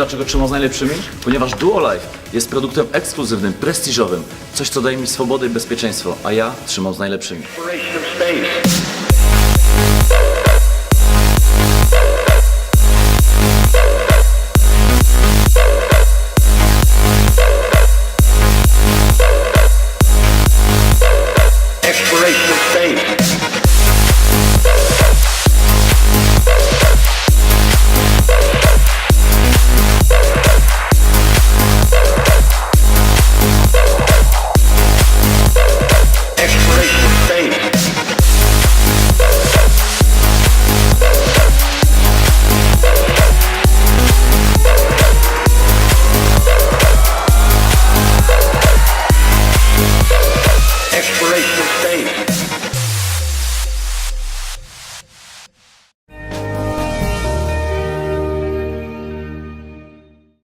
dlaczego trzymam z najlepszymi? Ponieważ Duolife jest produktem ekskluzywnym, prestiżowym, coś co daje mi swobodę i bezpieczeństwo, a ja trzymam z najlepszymi.